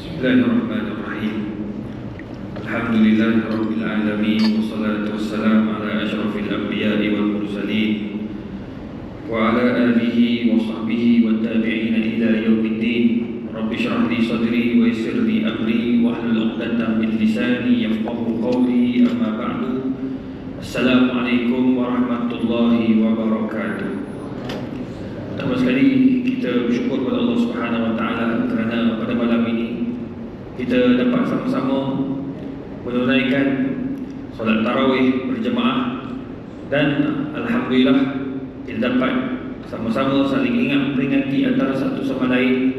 بسم الله الرحمن الرحيم. الحمد لله رب العالمين والصلاة والسلام على أشرف الأنبياء والمرسلين وعلى آله وصحبه والتابعين إلى يوم الدين. رب اشرح لي صدري ويسر لي أمري واحلل عقدة من لساني يفقه قولي. أما بعد السلام عليكم ورحمة الله وبركاته. Pertama sekali kita bersyukur kepada Allah Subhanahu Wa kita dapat sama-sama menunaikan solat tarawih berjemaah dan alhamdulillah kita dapat sama-sama saling ingat memperingati antara satu sama lain.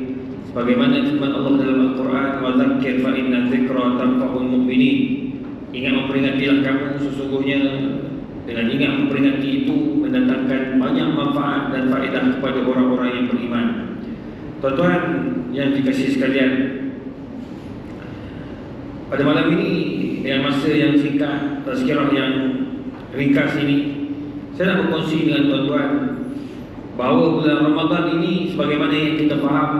Sebagaimana firman Allah dalam Al-Quran wa dzakir fa inna dzikra tanfa'ul mu'minin. Ingat memperingatilah kamu sesungguhnya. Dengan ingat memperingati itu mendatangkan banyak manfaat dan faedah kepada orang-orang yang beriman. Tuan-tuan yang dikasihi sekalian, pada malam ini dengan masa yang singkat, tazkirah yang ringkas ini, saya nak berkongsi dengan tuan-tuan bahawa bulan Ramadan ini sebagaimana yang kita faham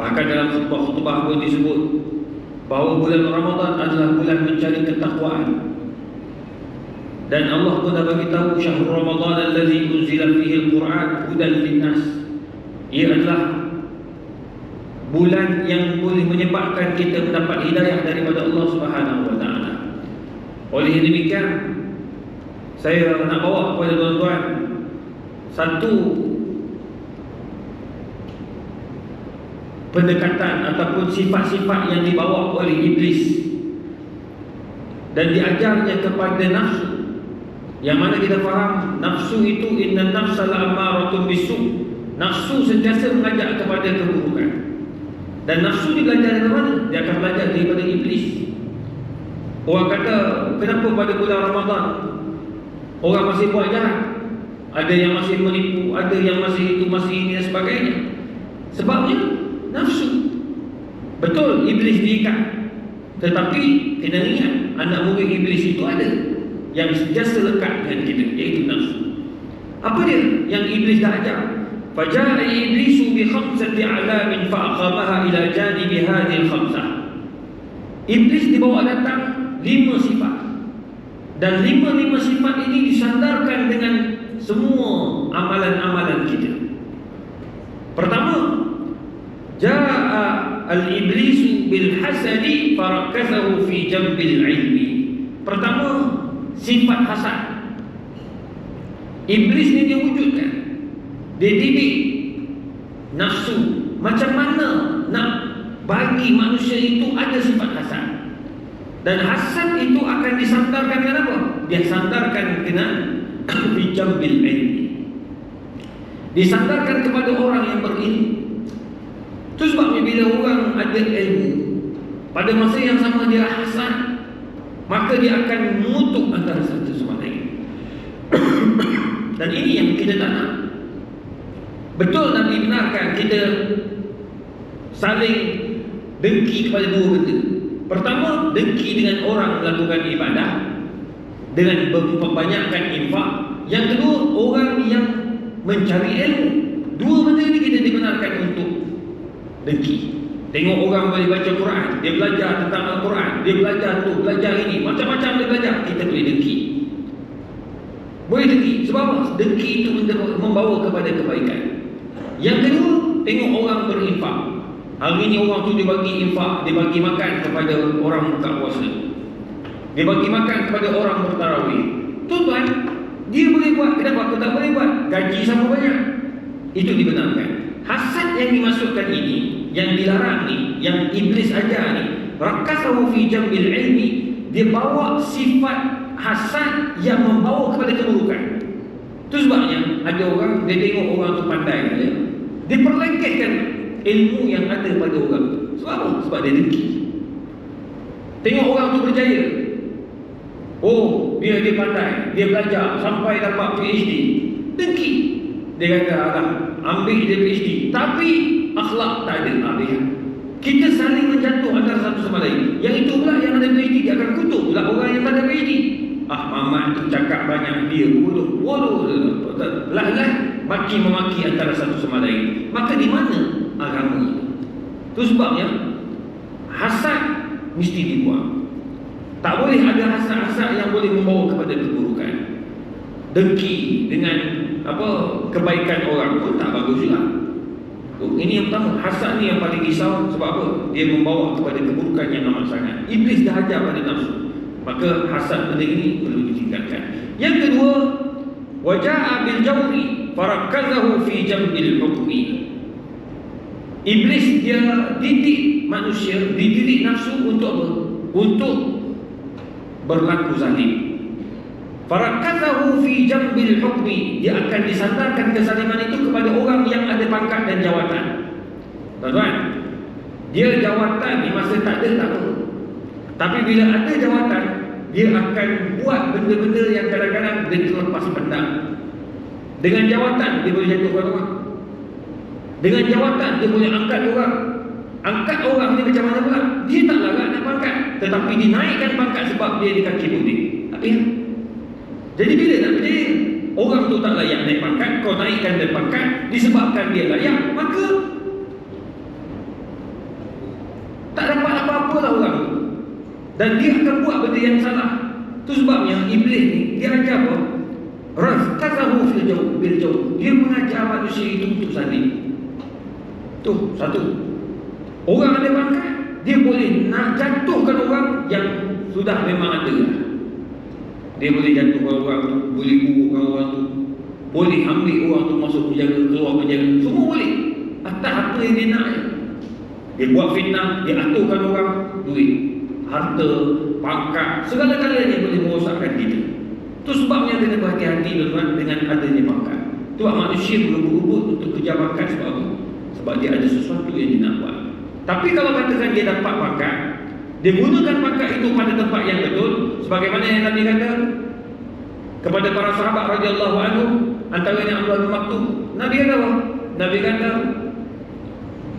bahkan dalam khutbah-khutbah pun disebut bahawa bulan Ramadan adalah bulan mencari ketakwaan dan Allah pun dah bagi tahu syahrul Ramadan allazi unzila fihi al-Quran hudan linnas. Ia adalah bulan yang boleh menyebabkan kita mendapat hidayah daripada Allah Subhanahu wa taala. Oleh demikian saya nak bawa kepada tuan-tuan satu pendekatan ataupun sifat-sifat yang dibawa oleh iblis dan diajarnya kepada nafsu. Yang mana kita faham nafsu itu inna nafsa la'amaratun bisu nafsu sentiasa mengajak kepada keburukan dan nafsu dia belajar dari mana? dia akan belajar daripada iblis orang kata kenapa pada bulan Ramadan orang masih buat jahat ada yang masih menipu ada yang masih itu masih ini dan sebagainya sebabnya nafsu betul iblis diikat tetapi kena ingat anak murid iblis itu ada yang sentiasa lekat dengan kita iaitu nafsu. Apa dia yang iblis dah ajar? Faja'a iblisu bi khamsati alamin fa aqamaha ila janibi hadhihi al-khamsah. Iblis dibawa datang lima sifat. Dan lima-lima sifat ini disandarkan dengan semua amalan-amalan kita. Pertama, ja'a al-iblisu bil hasadi farakathahu fi jambil ilmi. Pertama, sifat hasad Iblis ni dia Dia didik Nafsu Macam mana nak bagi manusia itu ada sifat hasad Dan hasad itu akan disandarkan dengan apa? Dia sandarkan dengan Bijambil ilmi Disandarkan kepada orang yang berilmu Itu sebabnya bila orang ada ilmu Pada masa yang sama dia hasad maka dia akan mengutuk antara satu sama lain. Dan ini yang kita tak nak. Betul Nabi benarkan kita saling dengki kepada dua benda. Pertama, dengki dengan orang melakukan ibadah dengan memperbanyakkan infak. Yang kedua, orang yang mencari ilmu. Dua benda ini kita dibenarkan untuk dengki. Tengok orang boleh baca Quran, dia belajar tentang Al-Quran, dia belajar tu, belajar ini, macam-macam dia belajar, kita boleh dengki. Boleh dengki. Sebab apa? Dengki itu membawa kepada kebaikan. Yang kedua, tengok orang berinfak. Hari ini orang tu dia bagi infak, dia bagi makan kepada orang buka puasa. Dia bagi makan kepada orang bertarawih. Tuan-tuan, dia boleh buat, kenapa aku tak boleh buat? Gaji sama banyak. Itu dibenarkan. Hasad yang dimasukkan ini yang dilarang ni, yang iblis ajar ni, rakasahu fi jambil ilmi, dia bawa sifat hasad yang membawa kepada keburukan. Itu sebabnya ada orang dia tengok orang tu pandai dia, dia perlengkehkan ilmu yang ada pada orang. Sebab apa? Sebab dia dengki. Tengok orang tu berjaya. Oh, dia dia pandai, dia belajar sampai dapat PhD. Dengki. Dia kata, "Alah, ambil dia PhD." Tapi akhlak tak ada habis. Kita saling menjatuh antara satu sama lain. Yang itu pula yang ada PhD dia akan kutuk pula orang yang tak ada PhD. Ah Mamat tu cakap banyak dia bodoh, bodoh. Lah lah maki memaki antara satu sama lain. Maka di mana agama itu? Itu sebabnya Hasad mesti dibuang. Tak boleh ada hasad-hasad yang boleh membawa kepada keburukan. Dengki dengan apa kebaikan orang pun tak bagus juga. Ini yang pertama, hasad ni yang paling risau sebab apa? Dia membawa kepada keburukan yang amat sangat. Iblis dah ajar pada nafsu. Maka hasad benda ini perlu ditingkatkan. Yang kedua, waja'a bil jawri farakazahu fi jambil hukmi. Iblis dia didik manusia, dididik nafsu untuk apa? Untuk berlaku zalim. Farakazahu fi jambil hukmi Dia akan disandarkan kezaliman itu kepada orang yang ada pangkat dan jawatan Tuan-tuan Dia jawatan di masa tak ada tak apa Tapi bila ada jawatan Dia akan buat benda-benda yang kadang-kadang dia terlepas pandang Dengan jawatan dia boleh jatuhkan orang. Dengan jawatan dia boleh angkat orang. Angkat orang ni macam mana pula? Dia tak larat nak pangkat. Tetapi dinaikkan pangkat sebab dia di kaki putih. Tapi jadi bila nak percaya? Orang tu tak layak naik pangkat. Kau naikkan dia pangkat Disebabkan dia layak Maka Tak dapat apa-apa lah orang. Dan dia akan buat benda yang salah. Itu sebabnya Iblis ni Dia ajar apa Rafkazahu fil jauh Bil jauh Dia mengajar manusia itu untuk saling Tu satu Orang ada pangkat Dia boleh nak jatuhkan orang Yang sudah memang ada dia boleh jatuhkan orang tu, boleh burukkan orang tu, boleh ambil orang tu masuk penjara, keluar penjara, semua boleh. Atas apa yang dia nak. Dia buat fitnah, dia aturkan orang, duit, harta, pangkat, segala-galanya boleh merosakkan kita. Itu sebabnya kena berhati-hati tuan dengan adanya pangkat. Itu manusia berebut-rebut untuk kejar pangkat sebab apa? Sebab dia ada sesuatu yang dia nak buat. Tapi kalau katakan dia dapat pangkat, dia gunakan pangkat itu pada tempat yang betul sebagaimana yang Nabi kata kepada para sahabat radhiyallahu anhu antaranya Abdullah bin Maktum. Nabi kata apa? Nabi kata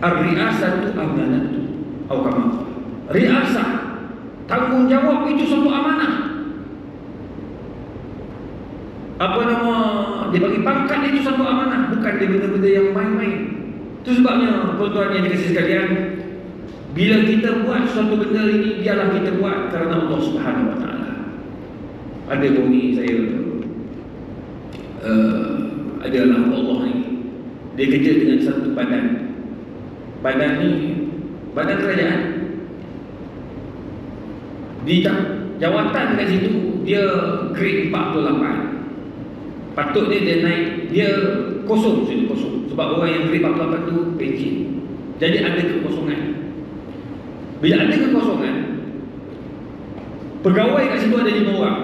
ar-ri'asatu amanatu atau kama. Riasah tanggungjawab itu satu amanah. Apa nama dia bagi pangkat itu satu amanah bukan dia benda-benda yang main-main. Itu sebabnya tuan-tuan yang dikasih sekalian bila kita buat suatu benda ini biarlah kita buat kerana Allah Subhanahu Wa Taala. Ada bunyi saya uh, adalah Allah ni dia kerja dengan satu badan. Badan ni badan kerajaan. Di jawatan kat situ dia grade 48. Patutnya dia naik dia kosong situ kosong. Sebab orang yang grade 48 tu pencin. Jadi ada kekosongan. Bila ada kekosongan Pegawai kat situ ada lima orang.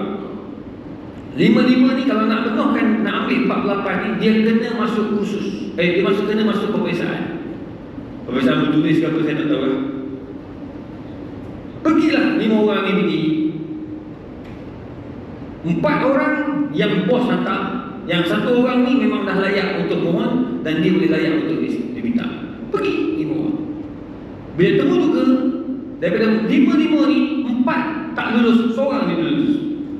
Lima-lima ni kalau nak penuhkan Nak ambil 48 ni Dia kena masuk khusus Eh dia masuk kena masuk peperiksaan. Peperiksaan bertulis ke apa saya tak tahu lah. Pergilah lima orang ni. Pergi Empat orang yang bos hantar Yang satu orang ni memang dah layak untuk mohon Dan dia boleh layak untuk diminta. Pergi lima orang. Bila temu juga Daripada lima-lima ni Empat tak lulus Seorang ni lulus.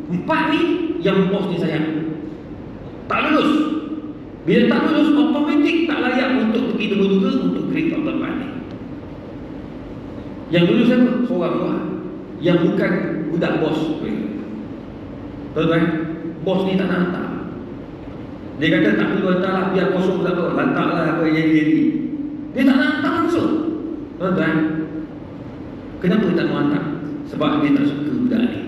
Empat ni yang bos ni sayang. Tak lulus. Bila tak lulus Automatik tak layak untuk pergi tunggu-tunggu Untuk grade top tempat ni Yang lulus siapa? Seorang luar Yang bukan budak bos. Tuan-tuan Bos ni tak nak hantar Dia kata tak perlu hantar lah Biar kosong tak apa Hantar lah apa yang jadi Dia tak nak hantar langsung. Tuan-tuan Kenapa tak mau hantar? Sebab dia tak suka budak ni.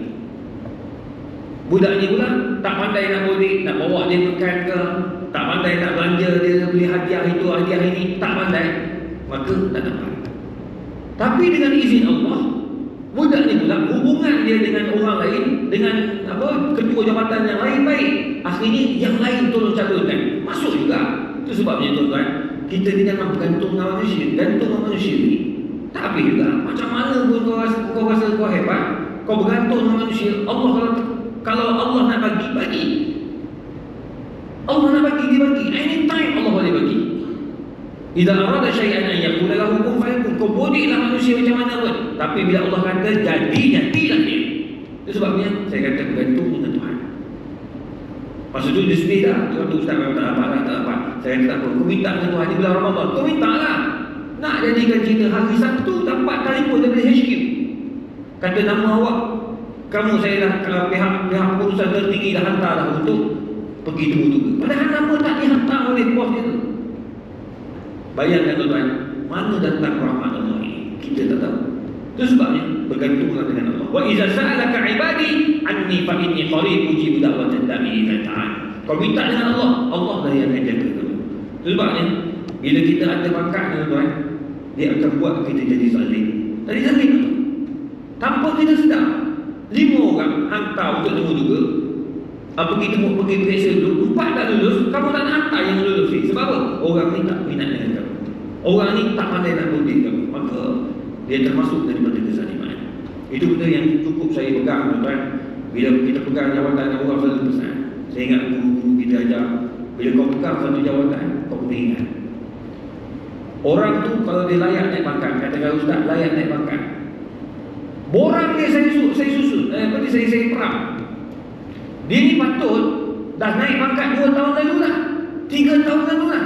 Budak ni pula tak pandai nak bodik Nak bawa dia makan ke Tak pandai nak belanja dia Beli hadiah itu, hadiah ini Tak pandai. Maka tak dapat. Tapi dengan izin Allah Budak ni pula hubungan dia dengan orang lain Dengan apa ketua jabatan yang lain baik Akhirnya yang lain tolong calonkan Masuk juga Itu sebabnya tuan-tuan Kita ni jangan bergantung dengan manusia Gantung dengan manusia ni tak habis juga. Macam mana pun kau rasa, kau rasa kau hebat, kau bergantung dengan manusia. Allah kalau kalau Allah nak bagi, bagi. Allah nak bagi, dia bagi. Anytime Allah boleh bagi. Idza arada syai'an an yakuna lahu kun fayakun. Kau bolehlah manusia macam mana pun. Tapi bila Allah kata jadi, jadilah dia. Itu sebabnya saya kata bergantung dengan Tuhan. Masa tu dia sedih dah. Tuhan tu ustaz memang tak dapat lah, tak dapat. Saya kata apa? Kau minta dengan Tuhan di bulan Ramadan. Kau minta lah. Nak jadikan kita hari Sabtu dapat telefon dari Kata nama awak Kamu saya dah kalau pihak pihak perusahaan tertinggi dah hantar dah untuk pergi temu tu. Padahal nama tak dihantar oleh bos dia tu. Bayangkan tuan-tuan, mana datang rahmat Allah ini? Kita tak tahu. Itu sebabnya bergantunglah dengan Allah. Wa iza sa'alaka ibadi anni fa inni qarib ujibu da'watad da'i idza ta'an. Kau minta dengan Allah, Allah lah yang akan jaga kamu. Itu sebabnya bila kita ada bakat tuan-tuan, dia akan buat kita jadi zalim. Tadi zalim. Tanpa kita sedar. Lima orang hantar untuk temu juga. Apa kita mau pergi periksa dulu, empat tak lulus, kamu tak nak hantar yang lulus. Sebab apa? Orang ni tak minat dengan kamu. Orang ni tak pandai nak budi kamu. Maka dia termasuk daripada kezaliman. Itu benda yang cukup saya pegang tuan-tuan. Bila kita pegang jawatan yang orang selalu pesan. Saya ingat guru-guru kita ajar. Bila kau pegang satu jawatan, kau kena ingat. Orang tu kalau dia layak naik pangkat, katakan ustaz layak naik pangkat. Borang dia saya susun, saya susun. Eh, ni saya saya perang. Dia ni patut dah naik pangkat 2 tahun lalu lah. 3 tahun lalu lah.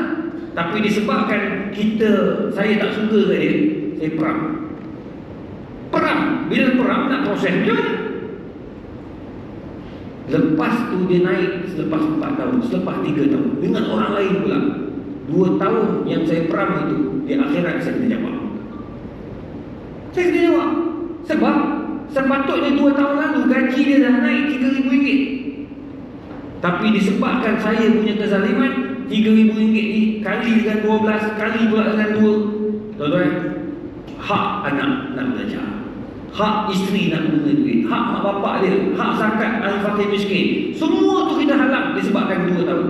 Tapi disebabkan kita saya tak suka ke dia, saya perang. Perang. Bila perang nak proses dia. Lepas tu dia naik selepas 4 tahun, selepas 3 tahun dengan orang lain pula. 2 tahun yang saya perang itu di akhirat saya kena jawab. Saya kena jawab. Sebab sepatutnya 2 tahun lalu gaji dia dah naik RM3,000. Tapi disebabkan saya punya kezaliman RM3,000 ni kali dengan 12 kali pula dengan 2 Tuan-tuan Hak anak nak belajar. Hak isteri nak guna duit. Hak mak bapak dia. Hak zakat ahli fakir miskin. Semua tu kita halang disebabkan 2 tahun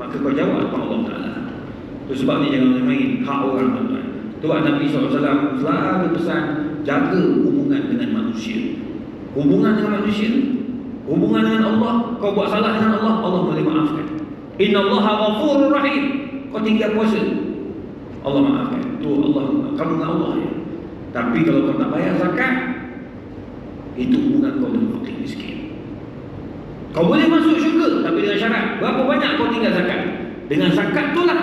Maka kau jawab apa Allah Ta'ala. Itu sebabnya jangan main hak orang tuan-tuan. Tuhan Nabi SAW selalu pesan Jaga hubungan dengan manusia. Hubungan dengan manusia? Hubungan dengan Allah? Kau buat salah dengan Allah Allah boleh maafkan Inna Allah ghafurur rahim. Kau tinggal puasa. Allah maafkan. Itu Allah Kamu dengan Allah ya. Tapi kalau kau tak bayar zakat Itu hubungan kau dengan fakir miskin. Kau boleh masuk syurga Tapi dengan syarat Berapa banyak kau tinggal zakat? Dengan zakat tu lah.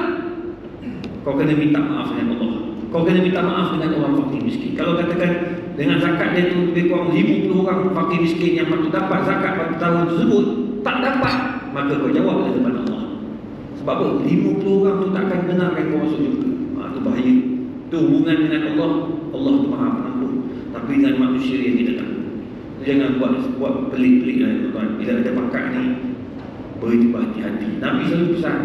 Kau kena minta maaf dengan Allah. Kau kena minta maaf dengan orang fakir miskin. Kalau katakan dengan zakat dia tu lebih kurang 50 orang fakir miskin yang patut dapat zakat pada tahun tersebut tak dapat maka kau jawab Allah sebab apa? 50 orang tu takkan benarkan kau masuk syurga ha, itu bahaya. Itu hubungan dengan Allah. Allah tu maha pengampun. Tapi dengan manusia yang kita tak jangan buat buat pelik-pelik lah tuan bila ada pakat ni beri hati-hati Nabi selalu pesan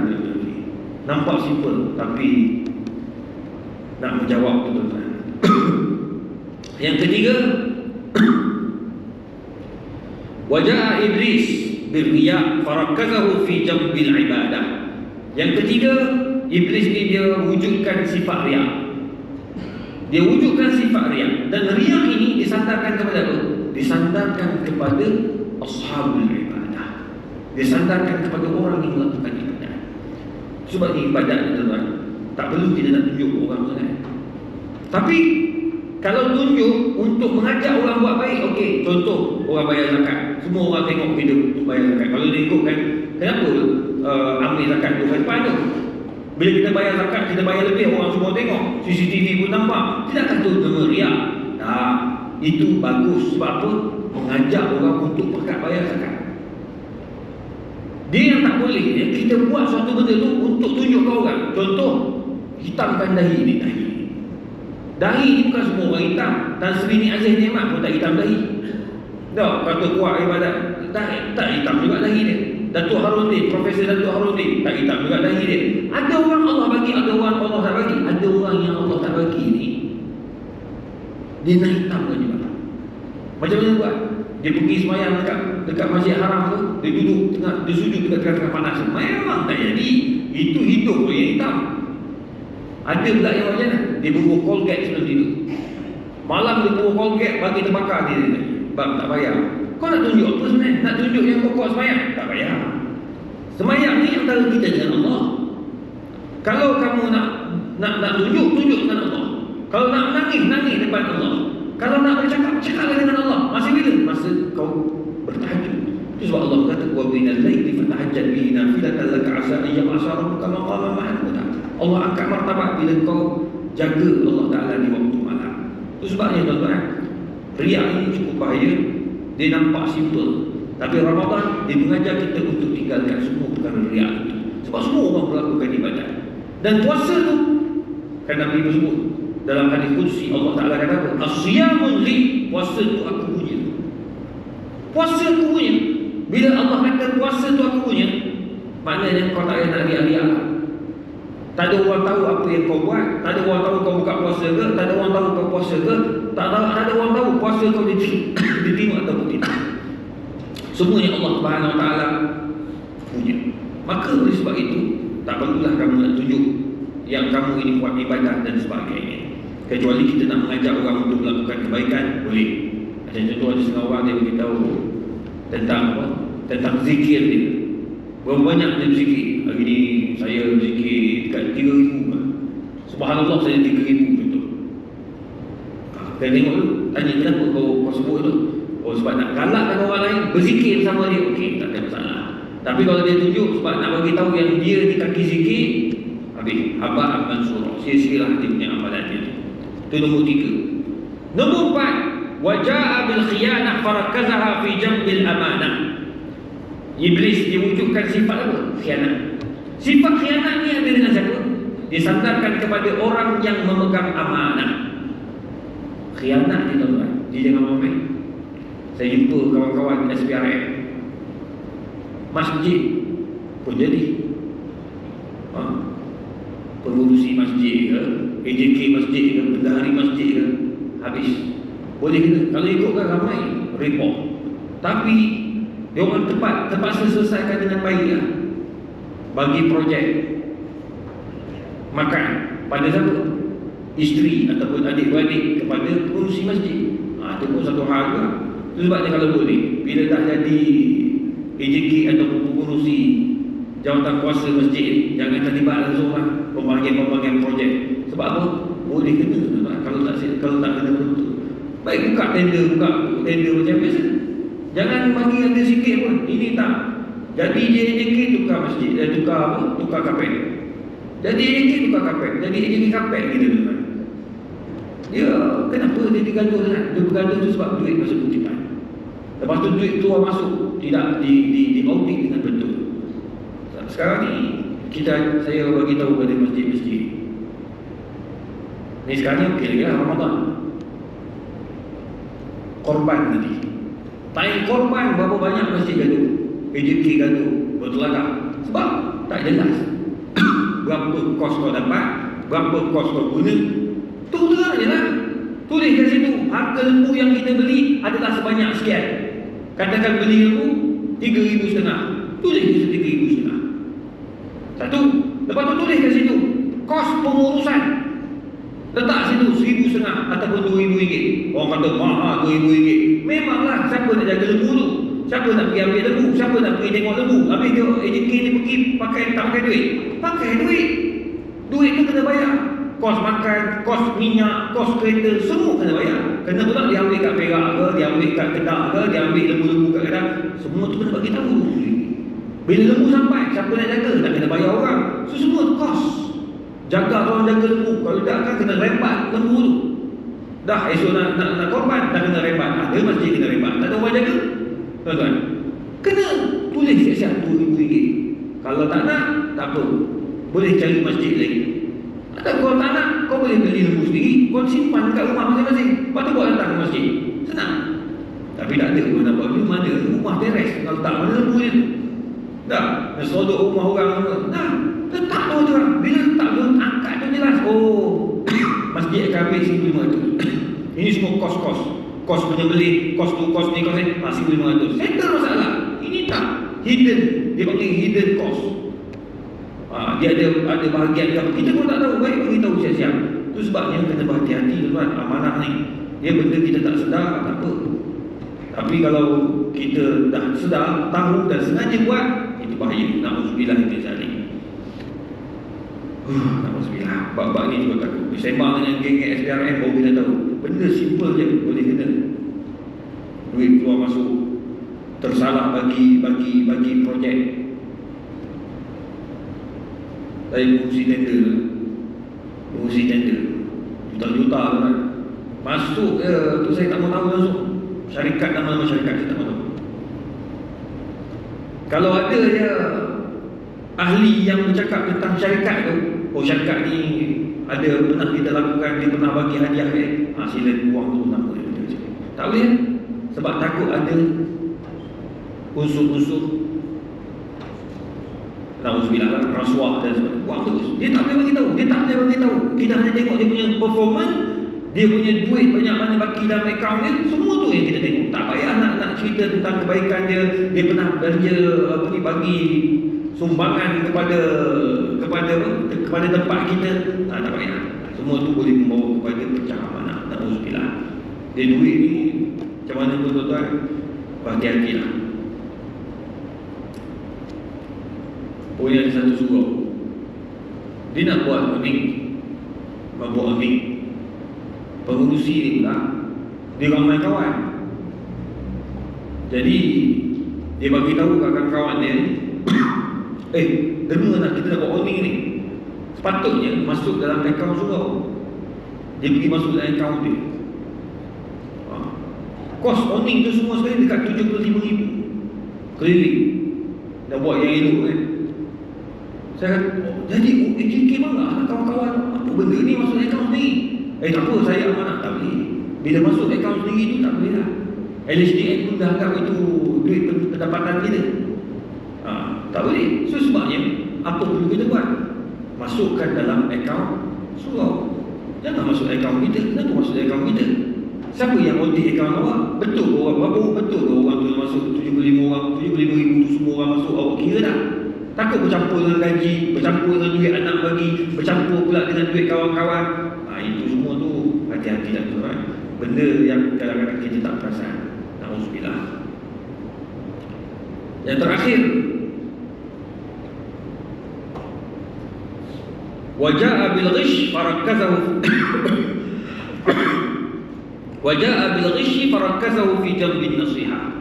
nampak simple tapi nak menjawab tu tuan yang ketiga Wajah Iblis Birriya Farakazahu fi jambil ibadah Yang ketiga Iblis ni dia wujudkan sifat riak Dia wujudkan sifat riak Dan riak ini disandarkan kepada apa? Disandarkan kepada Ashabul ibadah Disandarkan kepada orang yang melakukan ibadah Sebab ni ibadah tuan Tak perlu kita nak tunjuk orang sangat Tapi kalau tunjuk untuk mengajak orang buat baik, okey. Contoh, orang bayar zakat. Semua orang tengok video untuk bayar zakat. Kalau dia ikutkan, kenapa uh, ambil zakat tu depan tu? Bila kita bayar zakat, kita bayar lebih, orang semua tengok. CCTV pun nampak. Tidak kata nama riak. Nah, itu bagus. Sebab apa? Mengajak orang untuk pekat bayar zakat. Dia yang tak boleh, ya, kita buat suatu benda tu untuk tunjuk ke orang. Contoh, hitamkan dahi ni dahi. Dahi ni bukan semua orang hitam Dan Sri ni Aziz Nikmat pun tak hitam dahi Tak, kata kuat ibadat tak, tak hitam juga dahi dia Datuk Haruddin, Profesor Datuk Haruddin Tak hitam juga dahi dia Ada orang Allah bagi, ada orang Allah tak bagi Ada orang yang Allah tak bagi ni Dia nak hitamkan juga Macam mana buat? Dia pergi semayang dekat dekat masjid haram tu Dia duduk tengah, dia sujud dekat tengah panas Memang tak jadi Itu hidup yang hitam ada pula yang macam mana? Dia bubuh Colgate sebelum tidur. Malam dia bubuh Colgate bagi terbakar dia. Sebab tak bayar. Kau nak tunjuk apa sebenarnya? Nak tunjuk yang kau kuat semayang? Tak payah Semayang ni antara kita dengan Allah Kalau kamu nak Nak nak tunjuk, tunjuk dengan Allah Kalau nak menangis, nangis depan Allah Kalau nak bercakap, cakap dengan Allah Masa bila? Masa kau bertahajud itu sebab Allah kata wa bina laili fa tahajjal bi nafilah kallaka asa an yamasa rabbuka maqama ma'an Allah angkat martabat bila kau jaga Allah Taala di waktu malam. Itu sebabnya tuan-tuan, riak ini cukup bahaya dia nampak simple. Tapi Ramadan dia mengajar kita untuk tinggalkan semua perkara riak itu. Sebab semua orang melakukan ibadat. Dan puasa tu Kan Nabi bersebut Dalam hadis kursi Allah Ta'ala kata apa? Asyamul li Puasa tu aku punya. Puasa aku punya. Bila Allah kata puasa tu aku punya Maknanya kau tak payah nak riak-riak tak ada orang tahu apa yang kau buat Tak ada orang tahu kau buka puasa ke Tak ada orang tahu kau puasa ke Tak, tahu, tak ada orang tahu puasa kau diterima, diterima atau tidak. Semua yang Allah Subhanahu Taala punya. Maka oleh sebab itu Tak perlulah kamu nak tunjuk Yang kamu ini buat ibadah dan sebagainya. Kecuali kita nak mengajak orang untuk melakukan kebaikan Boleh. Macam contoh ada setengah orang dia beritahu Tentang apa? Tentang zikir dia. Berapa banyak dia berzikir Hari ni saya berzikir dekat 3 ribu. Subhanallah saya 3 Saya tengok tu Tanya kenapa kau, kau sebut tu Oh sebab nak galakkan orang lain Berzikir sama dia. Okey tak ada masalah. Tapi kalau dia tunjuk Sebab nak bagi tahu yang dia ni kaki zikir Habis. Abad Abad Surah. Sia-sialah dia punya amalan dia. Itu nombor 3 Nombor 4 Waja'a bil khiyanah farakazaha fi jambil amanah. Iblis dia wujudkan sifat apa? Khianat. Sifat khianat ni ada dengan siapa? Disandarkan kepada orang yang memegang amanah. Khianat ni tuan-tuan. Dia jangan main. Saya jumpa kawan-kawan SPRM. Masjid pun jadi. Ha? Pengurusi masjid ke, AJK masjid ke, bendahari masjid ke, habis. Boleh kena. Kalau ikutkan ramai, report. Tapi dia orang tepat terpaksa selesaikan dengan baik ya. Bagi projek makan pada siapa? Isteri ataupun adik-beradik kepada pengurusi masjid. Ha, itu pun satu hal juga. Itu sebabnya kalau boleh, bila dah jadi AJK ataupun pengurusi jawatan kuasa masjid, jangan terlibat langsung lah pembahagian-pembahagian projek. Sebab apa? Boleh kena kalau tak kalau tak kena betul. Baik buka tender, buka tender macam biasa. Jangan bagi ada sikit pun. Ini tak. Jadi JJK tukar masjid. Dia tukar apa? Tukar kapet. Jadi JJK tukar kapet. Jadi JJK kapet gitu tuan. Dia kenapa dia digaduh sangat? Dia bergaduh tu sebab duit masuk kutipan. Lepas tu duit tu masuk tidak di di di audit dengan betul. Sekarang ni kita saya bagi tahu pada masjid-masjid. Ni sekarang ni okey lagi lah Ramadan. Korban nanti. Tanya korban berapa banyak masjid gaduh AJK gaduh Bertelagak Sebab tak jelas Berapa kos kau dapat Berapa kos kau guna Tu terang je lah. Tulis kat situ Harga lembu yang kita beli Adalah sebanyak sekian. Katakan beli lembu Tiga ribu setengah. Tulis situ Tiga ribu setengah. Satu. Lepas tu tulis kat situ Kos pengurusan. Letak situ seribu setengah Ataupun dua ribu ringgit. Orang kata mahal dua ribu ringgit. Memanglah siapa nak jaga lembu tu Siapa nak pergi ambil lembu? Siapa nak pergi tengok lembu? Habis dia AJK ni pergi pakai tak pakai duit. Pakai duit. Duit tu kena bayar. Kos makan, kos minyak, kos kereta Semua kena bayar. Kena pula dia ambil kat Perak ke Dia ambil kat Kedah ke Dia ambil lembu-lembu kat Kedah Semua tu kena bagi tahu. Bila lembu sampai Siapa nak jaga? Nak kena bayar orang. So semua kos. Jaga orang jaga lembu. Kalau tak kan kena rembat lembu tu. Dah esok nak, nak, nak korban Dah kena rembat. Ada masjid kena rembat. Tak ada orang jaga Tuan-tuan Kena tulis siap-siap RM2,000 Kalau tak nak Tak apa. Boleh cari masjid lagi. Atau kalau tak nak Kau boleh beli lembu sendiri. Kau simpan kat rumah masing-masing. Lepas tu buat datang ke masjid. Senang. Tapi tak ada Kau buat lembu mana? Rumah beres. Kalau tak mana lembu dia Dah. Nesodok rumah orang semua. Dah. Letak tu orang. Bila letak tu Angkat tu jelas. Oh. Masjid akan ambil RM1,500 Ini semua kos-kos Kos penyembelih Kos tu, kos ni, kos ni ah, RM1,500 Settle masalah. Ini tak. Hidden. Dia panggil hidden cost. Ha, Dia ada ada bahagian yang Kita pun tak tahu. Baik beritahu siap-siap. Itu sebabnya kena berhati-hati tuan Amanah ni. Dia benda kita tak sedar Tak apa. Tapi kalau kita dah sedar Tahu dan sengaja buat Itu bahaya. Na'udzubillah Itu zalim Uh, Alhamdulillah Bab-bab ni juga takut. Bersembang dengan geng-geng SPRM Baru kita tahu Benda simple je Boleh kena. Duit keluar masuk Tersalah bagi Bagi bagi projek. Saya mengurusi tender. Mengurusi tender. Juta-juta kan? Masuk ke tu saya tak mau tahu langsung. Syarikat nama-nama syarikat saya tak mau tahu. Kalau ada dia ahli yang bercakap tentang syarikat tu, oh syarikat ni ada pernah kita lakukan, dia pernah bagi hadiah dia, ha, sila buang tu. Tak boleh. Sebab takut ada unsur-unsur Nauzubillah lah, rasuah dan sebagainya. Buang terus. Dia tak boleh bagi tahu. Dia tak boleh bagi tahu. Kita hanya tengok dia punya performance, dia punya duit banyak mana bagi dalam akaun dia, semua tu yang kita tengok. Tak payah nak nak cerita tentang kebaikan dia, dia pernah belanja apa ni bagi sumbangan kepada kepada kepada tempat kita. Tak tak payah. Semua tu boleh membawa kepada pecah amanah. Nauzubillah. Dia duit ni macam mana pun tuan-tuan, berhati-hatilah. punya ada satu surau dia nak buat aming buat aming pengurusi dia pula dia ramai kawan jadi dia bagi tahu kat kawan-kawan dia eh dengar nak kita nak buat aming ni. Sepatutnya masuk dalam akaun surau dia pergi masuk dalam akaun dia. Ha. kos owning tu semua sekali dekat 75 ribu. Keliling. Dah buat yang elok kan. Saya kata, oh, jadi AKK marah kawan-kawan Apa benda ni masuk akaun sendiri? Eh tak apa, saya amanah tak boleh. Bila masuk akaun sendiri tu tak boleh lah. LHDN pun dah anggap itu duit pendapatan kita. Ha, Tak boleh So sebabnya, apa perlu kita buat Masukkan dalam akaun surau Jangan masuk akaun kita, kenapa masuk akaun kita Siapa yang audit akaun awak? Betul ke orang berapa? Betul ke orang tu masuk 75 orang 75 ribu tu semua orang masuk awak kira tak? Takut bercampur dengan gaji, bercampur dengan duit anak bagi, bercampur pula dengan duit kawan-kawan. Ha, itu semua tu hati-hati lah tuan. Benda yang kadang-kadang kita tak perasan. Nauzubillah. Yang terakhir Ghish farakkazahu Waja'a bil ghish farakkazahu fi jalbin nasihah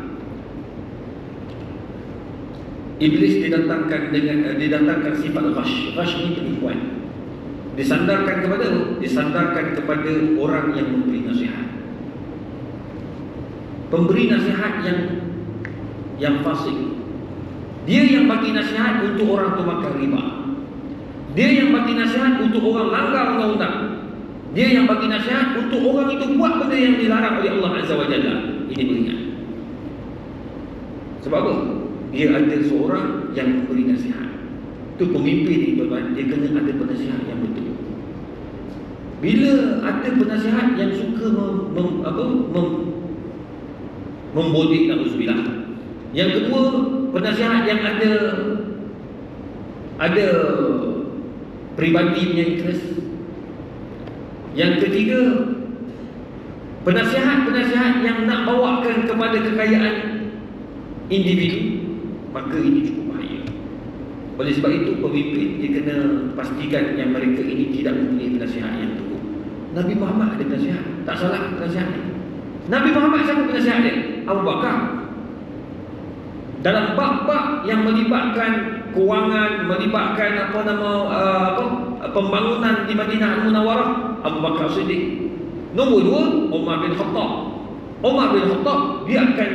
Iblis didatangkan dengan uh, didatangkan sifat ghash. Ghash ini penipuan. Disandarkan kepada disandarkan kepada orang yang memberi nasihat. Pemberi nasihat yang yang fasik. Dia yang bagi nasihat untuk orang tu makan riba. Dia yang bagi nasihat untuk orang langgar undang-undang. Dia yang bagi nasihat untuk orang itu buat benda yang dilarang oleh Allah Azza wa Jalla. Ini beringat. Sebab apa? dia ada seorang yang memberi nasihat. Itu pemimpin ni tuan dia kena ada penasihat yang betul. Bila ada penasihat yang suka mem, mem, apa, mem, membodik Nauzubillah. Yang kedua, penasihat yang ada ada peribadi punya interest. Yang ketiga, penasihat-penasihat yang nak bawakan kepada kekayaan individu maka ini cukup bahaya. Oleh sebab itu pemimpin dia kena pastikan yang mereka ini tidak mempunyai penasihat yang teruk. Nabi Muhammad ada penasihat, tak salah penasihat dia. Nabi Muhammad siapa penasihat dia? Abu Bakar. Dalam bab-bab yang melibatkan kewangan, melibatkan apa nama uh, apa pembangunan di Madinah Al-Munawwarah, Abu Bakar Siddiq. Nombor dua, Umar bin Khattab. Umar bin Khattab dia akan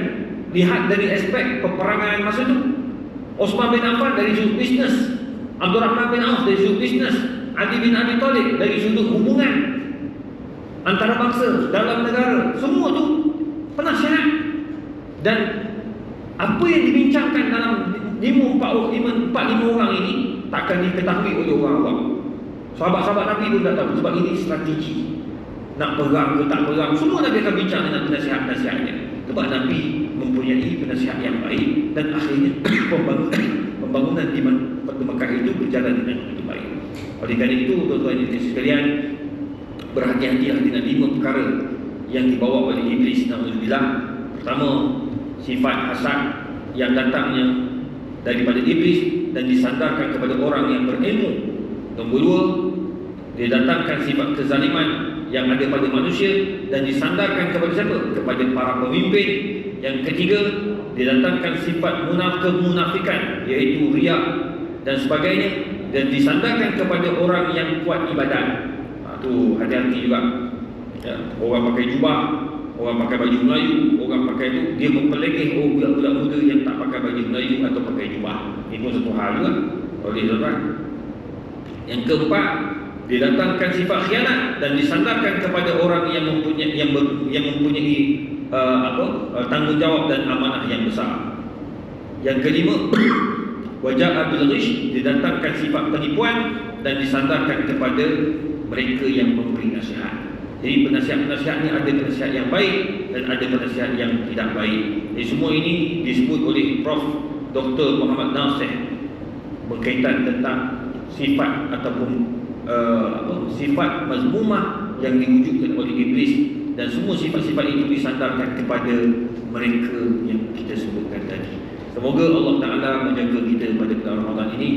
lihat dari aspek peperangan masa itu Osman bin Affan dari sudut bisnes. Abdul Rahman bin Auf dari sudut bisnes. Ali bin Abi Talib dari sudut hubungan antara bangsa dalam negara. Semua tu penasihat. Dan apa yang dibincangkan dalam 5 4 5 4 5 orang ini takkan diketahui oleh orang awam. Sahabat-sahabat Nabi pun tak tahu sebab ini strategi. Nak perang ke tak perang semua Nabi akan bincang dengan penasihat-penasihatnya. Sebab Nabi mempunyai penasihat yang baik dan akhirnya pembangunan pembangunan di Mekah itu berjalan dengan begitu baik. Oleh kerana itu, tuan-tuan dan sekalian, berhati-hatilah dengan lima perkara yang dibawa oleh iblis Nauzubillah. Pertama, sifat hasad yang datangnya daripada iblis dan disandarkan kepada orang yang berilmu. Nombor dua, dia datangkan sifat kezaliman yang ada pada manusia dan disandarkan kepada siapa? Kepada para pemimpin yang ketiga, didatangkan sifat munaf kemunafikan iaitu riak dan sebagainya dan disandarkan kepada orang yang kuat ibadat. Ha, tu hati-hati juga. ya, orang pakai jubah orang pakai baju Melayu orang pakai itu dia mempelekeh oh budak-budak muda yang tak pakai baju Melayu atau pakai jubah. Itu satu hal juga. Oleh tuan yang keempat didatangkan sifat khianat dan disandarkan kepada orang yang mempunyai yang, ber, yang mempunyai uh, apa uh, tanggungjawab dan amanah yang besar. Yang kelima wajah bil ghish didatangkan sifat penipuan dan disandarkan kepada mereka yang memberi nasihat jadi penasihat-penasihat ni ada penasihat yang baik dan ada penasihat yang tidak baik. Jadi semua ini disebut oleh Prof. Dr. Muhammad Nasir berkaitan tentang sifat ataupun uh, apa, sifat mazmumah yang diwujudkan oleh iblis dan semua sifat-sifat itu disandarkan kepada mereka yang kita sebutkan tadi. Semoga Allah Taala menjaga kita pada bulan Ramadan ini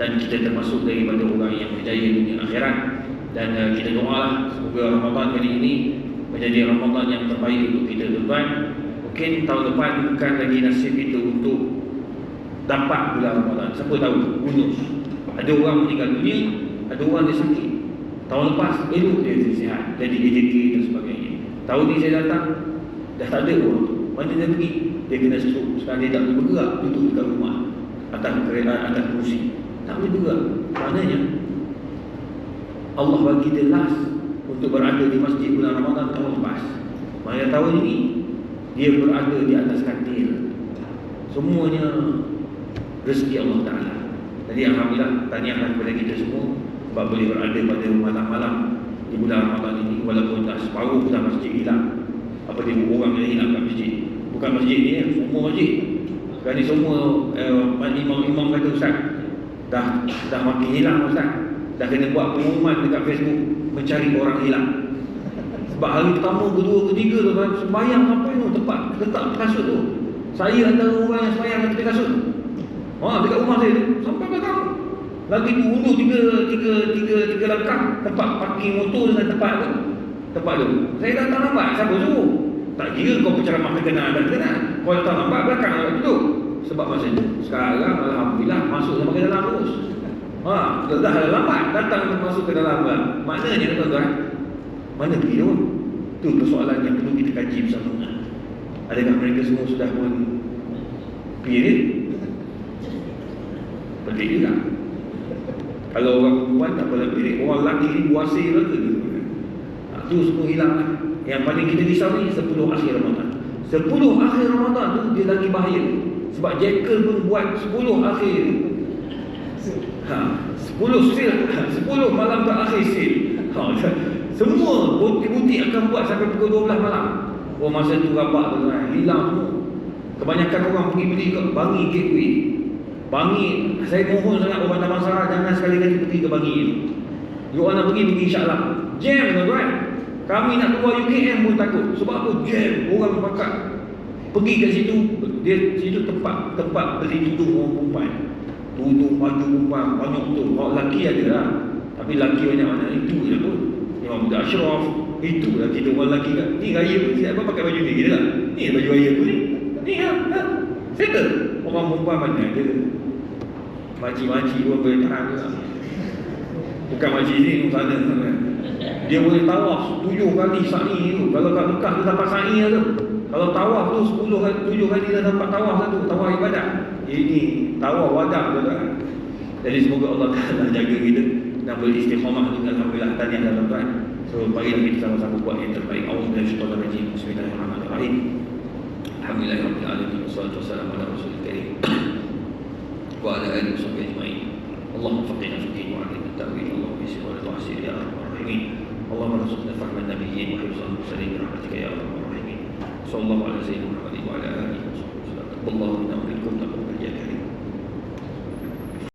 dan kita termasuk daripada orang yang berjaya dunia akhirat dan uh, kita doa semoga Ramadan kali ini menjadi Ramadan yang terbaik untuk kita tuan mungkin tahun depan bukan lagi nasib kita untuk dapat bulan Ramadan. Siapa tahu? Bonus. Ada orang meninggal dunia ada orang dia sakit. Tahun lepas elok dia sihat jadi AJK dan sebagainya. Tahun ni saya datang dah tak ada orang. Mana dia pergi? Dia kena stroke. Sekarang dia tak boleh bergerak duduk dekat rumah. Atas kereta atas kursi. Tak boleh bergerak. Maknanya Allah bagi dia last untuk berada di masjid bulan Ramadan tahun lepas. Maka tahun ini dia berada di atas katil. Semuanya rezeki Allah Taala. Jadi alhamdulillah tahniah kepada kita semua sebab boleh berada pada malam-malam di bulan Ramadan ini walaupun dah separuh dah masjid hilang. Apa dia orang yang hilang kat masjid? Bukan masjid ni, semua masjid. Ni semua eh, imam-imam kata Ustaz dah dah makin hilang Ustaz dah kena buat pengumuman dekat Facebook mencari orang hilang. Sebab hari pertama, kedua, ketiga tu kan sembahyang sampai tu tempat letak kasut tu. Saya antara orang yang sembahyang dekat kasut. Tu ha, dekat rumah saya tu sampai belakang. Lagi tu undur tiga, tiga, tiga, tiga langkah tempat parking motor dengan tempat tu tempat tu. Saya datang nampak siapa suruh? Tak kira kau penceramah terkenal dan terkenal. Kau datang nampak belakang tu. Sebab masa tu sekarang Alhamdulillah masuk sama ke dalam terus Ha, dah dah lambat datang masuk ke dalam bulan. Maknanya tuan-tuan, mana tu? Itu persoalan yang perlu kita kaji bersama. Adakah mereka semua sudah pun period? Penting juga. Kalau orang perempuan tak boleh period, orang lelaki ni puasa ke? Ha, tu semua hilang lah. Yang paling kita risau ni 10 akhir Ramadan. 10 akhir Ramadan tu dia lagi bahaya. Sebab Jekyll pun buat 10 akhir ha, 10 sil, 10 malam terakhir sil. Ha, semua butik-butik akan buat sampai pukul 12 malam. Oh masa tu rabak tu kan, hilang semua. Kebanyakan orang pergi beli ke Bangi Gateway. Bangi, saya mohon sangat orang Taman Sarah jangan sekali-kali pergi ke Bangi tu. You nak pergi, pergi insyaAllah. Jam tuan-tuan. Kami nak keluar UKM pun takut. Sebab apa? Jam. Orang pakat. Pergi ke situ, dia situ tempat tempat beli tudung orang perempuan. Tutup baju perempuan banyak tu Kalau lelaki ada lah. Tapi lelaki banyak mana itu je pun. Imam Buddha Ashraf Itu lah kita orang lelaki kan Ni raya pun siapa pakai baju ni? Kita lah Ni baju raya pun ni. Ni lah ha. Settle. Orang perempuan mana ada Makcik-makcik pun boleh tahan juga. Bukan makcik ni sana Dia boleh tawaf Tujuh kali sa'i tu. Kalau kat Mekah dia dapat sa'i lah tu. Kalau tawaf tu Sepuluh kali Tujuh kali dia dapat tawaf satu. Tawaf ibadat. Ini tawaf wadah tu kan. Jadi semoga Allah Taala jaga kita dan beri istiqamah dengan alhamdulillah tadi ada tuan. So mari kita sama-sama buat yang terbaik. Allah dan syukur. Bismillahirrahmanirrahim. Alhamdulillahirabbil alamin. Wassalatu wassalamu ala rasulil karim. Wa ala alihi washabbihi ajma'in. Allahumma faqihna fi din wa 'allimna at-ta'wil. Allahumma yassir wa la tu'assir ya arhamar rahimin. Allahumma rzuqna fahma an-nabiyyin wa hifdhan al-mursalin bi rahmatika ya arhamar rahimin. Sallallahu alaihi wa sallam wa ala alihi wa sahbihi.